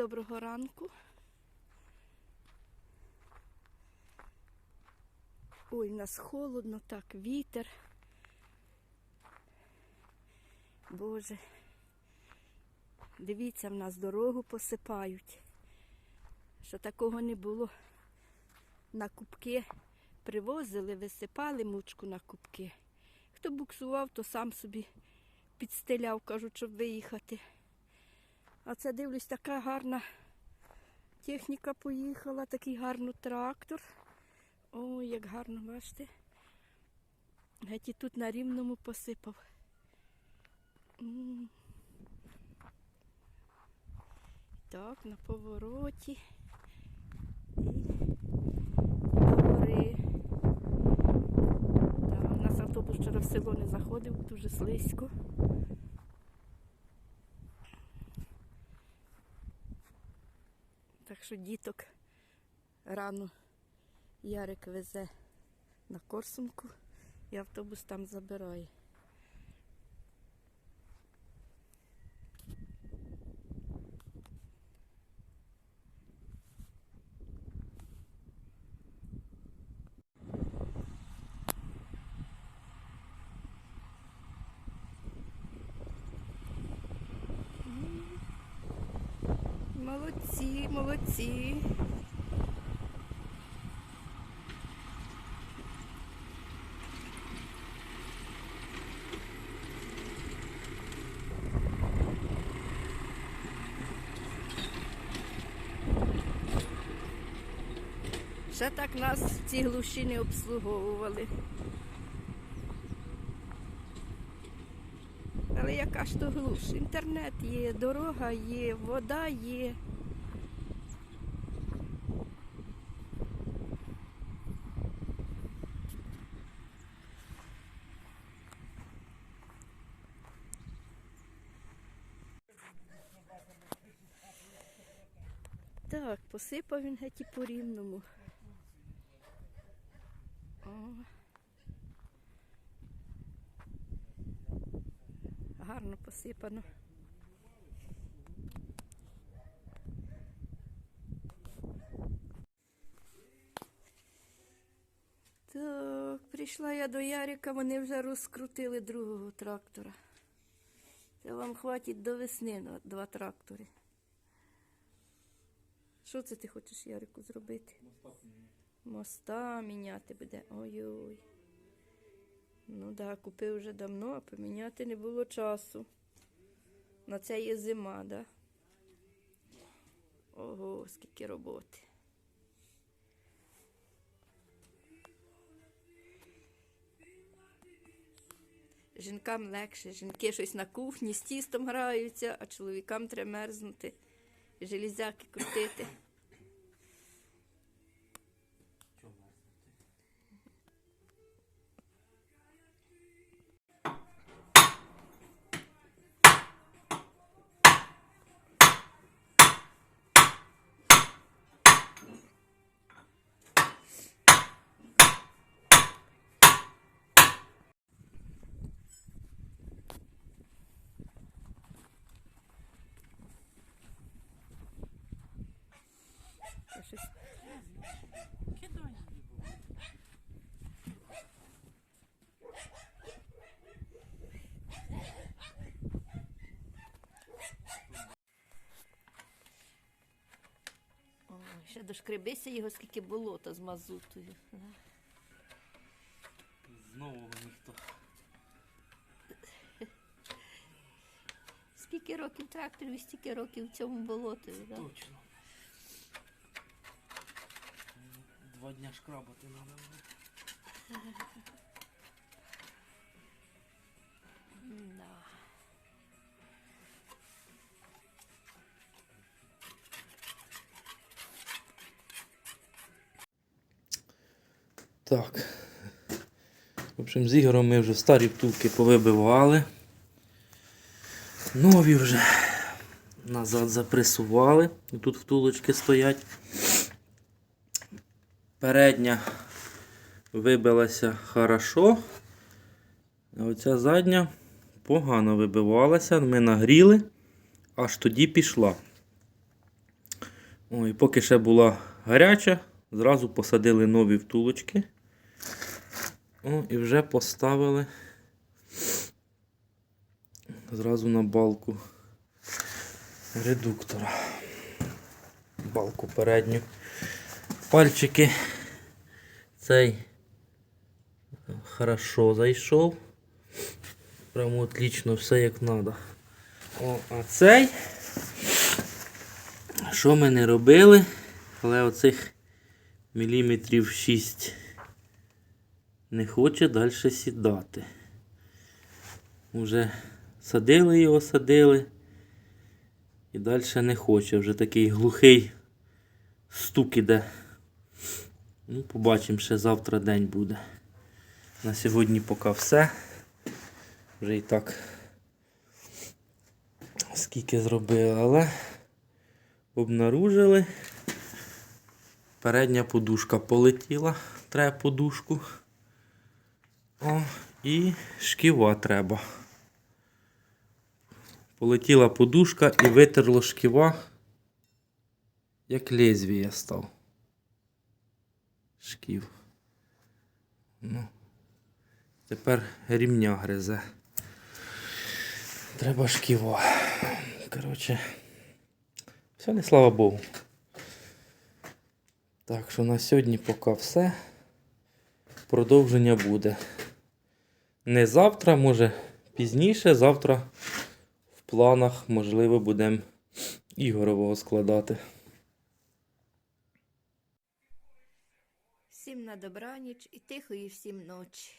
доброго ранку. Ой, в нас холодно, так, вітер. Боже. Дивіться, в нас дорогу посипають. Що такого не було. На кубки привозили, висипали мучку на кубки. Хто буксував, то сам собі підстеляв, кажуть, щоб виїхати. А це дивлюсь, така гарна техніка поїхала, такий гарний трактор. Ой, як гарно, бачите. Геть і тут на рівному посипав. Так, на повороті. І гори. У нас автобус вчора в село не заходив, дуже слизько. Так що діток рано Ярик везе на Корсунку і автобус там забирає. Молодці, молодці. Ще так нас в ці глуші не обслуговували. Але яка ж то глуш? Інтернет є, дорога є, вода є. Так, посипав він геть і по рівному. О. Гарно посипано. Так, прийшла я до Ярика, вони вже розкрутили другого трактора. Це вам хватить до весни на два трактори. Що це ти хочеш, Ярику, зробити? Моста міняти буде. Ой-ой. Ну так, да, купив вже давно, а поміняти не було часу. На це є зима, да? Ого, скільки роботи. Жінкам легше, жінки щось на кухні з тістом граються, а чоловікам треба мерзнути, железяки крутити. Це щось Ой, ще дошкребися його, скільки болота з мазутою. Знову ніхто. Скільки років тракторів, стільки років в цьому болотові. Да? Точно. Два дня шкрабати треба. Да. Так. В общем, з Ігорем ми вже старі втулки повибивали. Нові вже назад запресували. І тут втулочки стоять. Передня вибилася хорошо. А оця задня погано вибивалася. Ми нагріли, аж тоді пішла. Ой, поки ще була гаряча, зразу посадили нові втулочки. О, і вже поставили зразу на балку редуктора. Балку передню. Пальчики. Цей хорошо зайшов. Прямо отлично, все як треба. О, а цей. Що ми не робили? Але оцих міліметрів 6 не хоче далі сідати. Уже садили його, садили. І далі не хоче. Вже такий глухий стук іде. Ну, побачимо, ще завтра день буде. На сьогодні поки все. Вже і так скільки зробили, але обнаружили. Передня подушка полетіла, треба подушку. О, і шківа треба. Полетіла подушка і витерло шківа, як лезвіє став. Шків. Ну. Тепер рівня гризе. Треба шківа. Коротше. Все, не слава Богу. Так що на сьогодні поки все. Продовження буде. Не завтра, може пізніше. Завтра в планах, можливо, будемо Ігорового складати. Всім на добраніч і тихої всім ночі.